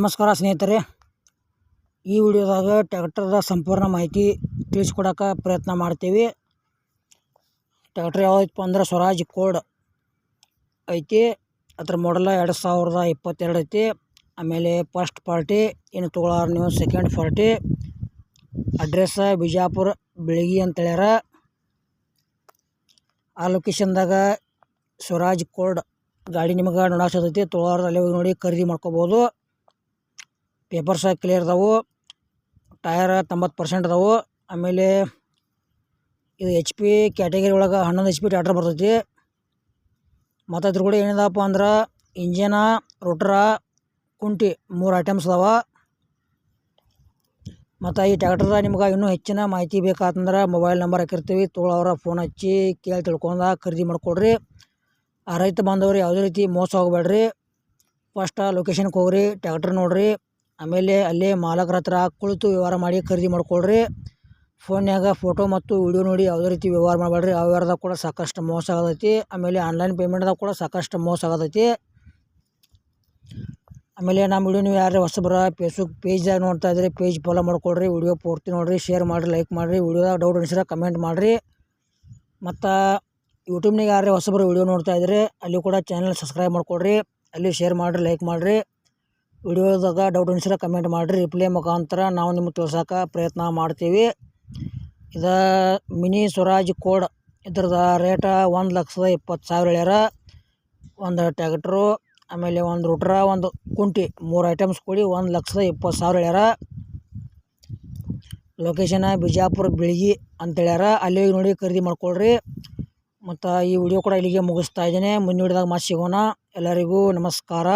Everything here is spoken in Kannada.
ನಮಸ್ಕಾರ ಸ್ನೇಹಿತರೆ. ಈ ವಿಡಿಯೋದಾಗ ಟ್ಯಾಕ್ಟರ್ದ ಸಂಪೂರ್ಣ ಮಾಹಿತಿ ತಿಳಿಸ್ಕೊಡೋಕೆ ಪ್ರಯತ್ನ ಮಾಡ್ತೀವಿ. ಟ್ಯಾಕ್ಟ್ರ್ ಯಾವುದಪ್ಪ ಅಂದ್ರೆ ಸ್ವರಾಜ್ ಕೋಡ್ ಐತಿ. ಅದ್ರ ಮಾಡಲ ಎರಡು ಸಾವಿರದ ಇಪ್ಪತ್ತೆರಡು ಐತಿ. ಆಮೇಲೆ ಫಸ್ಟ್ ಪಾರ್ಟಿ ಇನ್ನು ತೊಗೊಳಾರ ನೀವು ಸೆಕೆಂಡ್ ಪಾರ್ಟಿ ಅಡ್ರೆಸ್ ಬಿಜಾಪುರ, ಬೆಳಗಿ ಅಂತ ಹೇಳ್ಯಾರ. ಆ ಲೊಕೇಶನ್ದಾಗ ಸ್ವರಾಜ್ ಕೋಡ್ ಗಾಡಿ ನಿಮಗೆ ತೊಗೊಳಾರ ಅಲ್ಲಿ ಹೋಗಿ ನೋಡಿ ಖರೀದಿ ಮಾಡ್ಕೋಬೋದು. ಪೇಪರ್ಸ ಕ್ಲಿಯರ್ ಅದಾವು ಟಯರ ತೊಂಬತ್ತು ಪರ್ಸೆಂಟ್ ಅದಾವು ಆಮೇಲೆ ಇದು ಎಚ್ ಪಿ ಕ್ಯಾಟಗರಿ ಒಳಗೆ ಹನ್ನೊಂದು ಎಚ್ ಪಿ ಟ್ಯಾಕ್ಟರ್ ಬರ್ತೈತಿ. ಮತ್ತು ಅದ್ರ ಕೂಡ ಏನಿದಪ್ಪ ಅಂದ್ರೆ ಇಂಜಿನ ರೋಟ್ರ ಕುಂಟಿ ಮೂರು ಐಟಮ್ಸ್ ಅದಾವ. ಮತ್ತು ಈ ಟ್ಯಾಕ್ಟರ್ದ ನಿಮ್ಗೆ ಇನ್ನೂ ಹೆಚ್ಚಿನ ಮಾಹಿತಿ ಬೇಕಾತಂದ್ರೆ ಮೊಬೈಲ್ ನಂಬರ್ ಹಾಕಿರ್ತೀವಿ. ತೊಗೊಳೋರ ಫೋನ್ ಹಚ್ಚಿ ಕೇಳಿ ತಿಳ್ಕೊಂಡ ಖರೀದಿ ಮಾಡಿಕೊಡ್ರಿ. ಆ ರೈತ ಬಾಂಧವ್ರು ಯಾವುದೇ ರೀತಿ ಮೋಸ ಹೋಗಬೇಡ್ರಿ. ಫಸ್ಟ್ ಲೊಕೇಶನ್ಗೆ ಹೋಗ್ರಿ ಟ್ಯಾಕ್ಟ್ರ್ ನೋಡಿರಿ. ಆಮೇಲೆ ಅಲ್ಲೇ ಮಾಲಕರ ಹತ್ರ ಕುಳಿತು ವ್ಯವಹಾರ ಮಾಡಿ ಖರೀದಿ ಮಾಡ್ಕೊಳ್ರಿ. ಫೋನ್ಯಾಗ ಫೋಟೋ ಮತ್ತು ವಿಡಿಯೋ ನೋಡಿ ಯಾವುದೇ ರೀತಿ ವ್ಯವಹಾರ ಮಾಡಬೇಡ್ರಿ. ಆ ವ್ಯವಹಾರದಾಗ ಕೂಡ ಸಾಕಷ್ಟು ಮೋಸ ಆಗತೈತಿ. ಆಮೇಲೆ ಆನ್ಲೈನ್ ಪೇಮೆಂಟ್ದಾಗ ಕೂಡ ಸಾಕಷ್ಟು ಮೋಸ ಆಗತೈತಿ. ಆಮೇಲೆ ನಮ್ಮ ವಿಡಿಯೋ ನೀವು ಯಾರೇ ಹೊಸಬರ ಫೇಸ್ಬುಕ್ ಪೇಜ್ದಾಗ ನೋಡ್ತಾ ಇದ್ರಿ ಪೇಜ್ ಫಾಲೋ ಮಾಡ್ಕೊಳ್ರಿ. ವಿಡಿಯೋ ಪೂರ್ತಿ ನೋಡಿರಿ. ಶೇರ್ ಮಾಡಿರಿ ಲೈಕ್ ಮಾಡಿರಿ. ವಿಡಿಯೋದಾಗ ಡೌಟ್ ಅನಿಸಿದ್ರೆ ಕಮೆಂಟ್ ಮಾಡಿರಿ. ಮತ್ತು ಯೂಟ್ಯೂಬ್ನಾಗ ಯಾರೇ ಹೊಸಬರು ವಿಡಿಯೋ ನೋಡ್ತಾ ಇದ್ರಿ ಅಲ್ಲಿ ಕೂಡ ಚಾನಲ್ ಸಬ್ಸ್ಕ್ರೈಬ್ ಮಾಡ್ಕೊಳ್ರಿ. ಅಲ್ಲಿ ಶೇರ್ ಮಾಡಿರಿ ಲೈಕ್ ಮಾಡಿರಿ. ವಿಡಿಯೋದಾಗ ಡೌಟ್ ಅನಿಸಿದ್ರೆ ಕಮೆಂಟ್ ಮಾಡಿರಿ ರಿಪ್ಲೈ ಮುಖಾಂತರ ನಾವು ನಿಮ್ಗೆ ತಿಳ್ಸೋಕೆ ಪ್ರಯತ್ನ ಮಾಡ್ತೀವಿ. ಇದು ಮಿನಿ ಸ್ವರಾಜ್ ಕೋಡ್, ಇದ್ರದ ರೇಟ ಒಂದು ಲಕ್ಷದ ಇಪ್ಪತ್ತು ಸಾವಿರ ಹೇಳ್ಯಾರ. ಒಂದು ಟ್ಯಾಕ್ಟ್ರು ಆಮೇಲೆ ಒಂದು ರುಟ್ರ ಒಂದು ಕುಂಟಿ, ಮೂರು ಐಟಮ್ಸ್ ಕೂಡಿ ಒಂದು ಲಕ್ಷದ ಇಪ್ಪತ್ತು ಸಾವಿರ ಹೇಳ್ಯಾರ. ಲೊಕೇಶನ ಬಿಜಾಪುರ ಬೆಳಗಿ ಅಂತ ಹೇಳ್ಯಾರ. ಅಲ್ಲಿ ನೋಡಿ ಖರೀದಿ ಮಾಡ್ಕೊಳ್ರಿ. ಮತ್ತು ಈ ವಿಡಿಯೋ ಕೂಡ ಇಲ್ಲಿಗೆ ಮುಗಿಸ್ತಾ ಇದ್ದೀನಿ. ಮುಂದಿನ ವಿಡಿಯೋದಾಗ ಮತ್ತೆ ಸಿಗೋಣ. ಎಲ್ಲರಿಗೂ ನಮಸ್ಕಾರ.